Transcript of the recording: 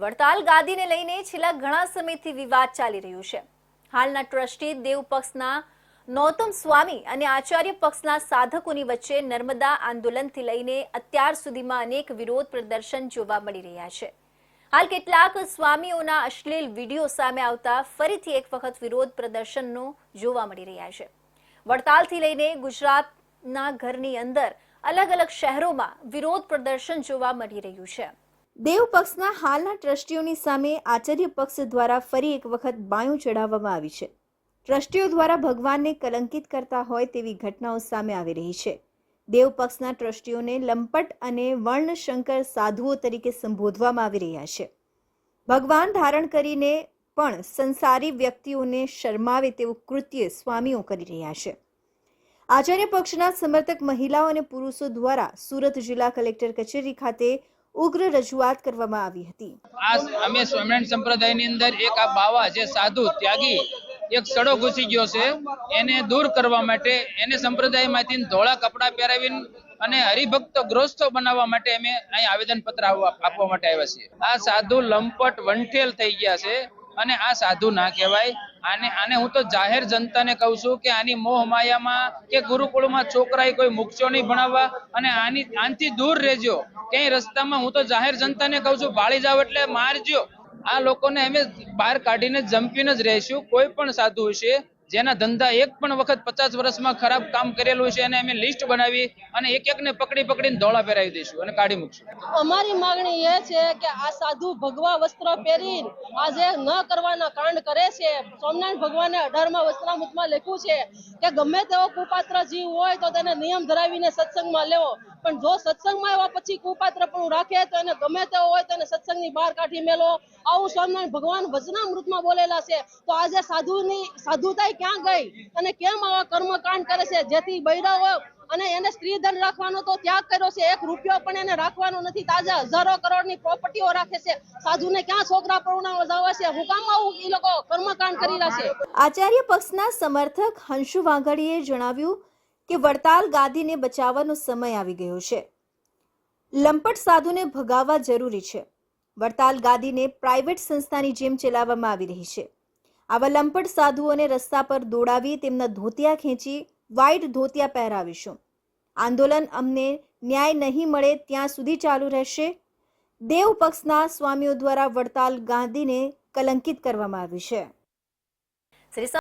વડતાલ ગાદીને લઈને છેલ્લા ઘણા સમયથી વિવાદ ચાલી રહ્યો છે. હાલના ટ્રસ્ટી દેવ પક્ષના નૌતમ સ્વામી અને આચાર્ય પક્ષના સાધકોની વચ્ચે નર્મદા આંદોલનથી લઈને અત્યાર સુધીમાં અનેક વિરોધ પ્રદર્શન જોવા મળી રહ્યા છે. હાલ કેટલાક સ્વામીઓના અશ્લીલ વીડિયો સામે આવતા ફરીથી એક વખત વિરોધ પ્રદર્શનનો જોવા મળી રહ્યા છે. વડતાલથી લઈને ગુજરાતના ઘરની અંદર અલગ અલગ શહેરોમાં વિરોધ પ્રદર્શન જોવા મળી રહ્યું છે. દેવ પક્ષના હાલના ટ્રસ્ટીઓની સામે આચાર્ય પક્ષ દ્વારા ફરી એક વખત બાયું ચડાવવામાં આવી છે. ટ્રસ્ટીઓ દ્વારા ભગવાનને કલંકિત કરતા હોય તેવી ઘટનાઓ સામે આવી રહી છે. દેવ પક્ષના ટ્રસ્ટીઓને લંપટ અને વર્ણશંકર સાધુઓ તરીકે સંબોધવામાં આવી રહ્યા છે. ભગવાન ધારણ કરીને પણ સંસારી વ્યક્તિઓને શરમાવે તેવું કૃત્ય સ્વામીઓ કરી રહ્યા છે. આચાર્ય પક્ષના સમર્થક મહિલાઓ અને પુરુષો દ્વારા સુરત જિલ્લા કલેક્ટર કચેરી ખાતે ઉગ્ર રજૂઆત કરવામાં આવી હતી. અમે સ્વામિનારાયણ સંપ્રદાયની અંદર એક આ બાવા જે સાધુ ત્યાગી એક સડો ઘૂસી ગયો છે, એને દૂર કરવા માટે, એને સંપ્રદાયમાંથી ધોળા કપડાં પહેરાવીને અને હરિભક્ત ગ્રસ્તો બનાવવા માટે અમે અહીં આવેદન પત્ર આપવા માટે આવ્યા છીએ. આ સાધુ લંપટ વંઠેલ થઈ ગયા છે અને આ સાધુ ના કહેવાય. આને આને હું તો જાહેર જનતાને કહું છું કે આની મોહ માયામાં કે ગુરુકુળમાં છોકરાએ કોઈ મૂકશો નહીં ભણાવવા અને આની આનથી દૂર રહેજો. ક્યાંય રસ્તામાં હું તો જાહેર જનતાને કહું છું ભાળી જાવ એટલે મારજો. આ લોકોને અમે બહાર કાઢીને જંપીને જ રહીશું. કોઈ પણ સાધુ છે જેના ધંધા એક પણ વખત પચાસ વર્ષમાં ખરાબ કામ કરેલું છે અને અમે લિસ્ટ બનાવી અને એક એકને પકડી પકડીને ધોળા પહેરાવી દઈશું અને કાઢી મૂકશું. અમારી માંગણી એ છે કે આ સાધુ ભગવા વસ્ત્ર પહેરી આજે ન કરવાના કાંડ કરે છે. સોમનાથ ભગવાને અઢારમાં વસ્ત્રામૃતમાં લખ્યું છે કે ગમે તેવો કુપાત્ર જીવ હોય તો તેને નિયમ ધરાવીને સત્સંગમાં લેવો. પણ જો સત્સંગમાં એવા પછી કુપાત્ર પણ રાખે તો એને ગમે તેવો હોય તો એને સત્સંગની બહાર કાઢી મેલો. આવું સ્વામિનારાયણ ભગવાન વચનામૃતમાં બોલેલા છે. તો આજે સાધુની, સાધુતાઈ ક્યાં ગઈ? અને કેમ આવા કર્મકાંડ કરે છે? જેથી બૈરવ અને એને સ્ત્રી રાખવાનો તો ત્યાગ કર્યો છે. એક રૂપિયો પણ એને રાખવાનો નથી. તાજા હજારો કરોડની પ્રોપર્ટીઓ રાખે છે. સાધુને ક્યાં છોકરા પરણાવવા જાવે છે? હું કામ આવું? એ લોકો કર્મકાંડ કરી રહ્યા છે. આચાર્ય પક્ષના સમર્થક હંશુ વાઘડીએ જણાવ્યું કે વડતાલ ગાદીને બચાવવાનો સમય આવી ગયો છે. લંપટ સાધુને ભગાવવા જરૂરી છે. વડતાલ ગાદીને પ્રાઇવેટ સંસ્થાની જેમ ચલાવવામાં આવી રહી છે. આવા લંપટ સાધુઓને રસ્તા પર દોડાવી તેમના ધોતિયા ખેંચી વાઇટ ધોતિયા પહેરાવીશું. આંદોલન અમને ન્યાય નહીં મળે ત્યાં સુધી ચાલુ રહેશે. દેવ પક્ષના સ્વામીઓ દ્વારા વડતાલ ગાંધીને કલંકિત કરવામાં આવી છે.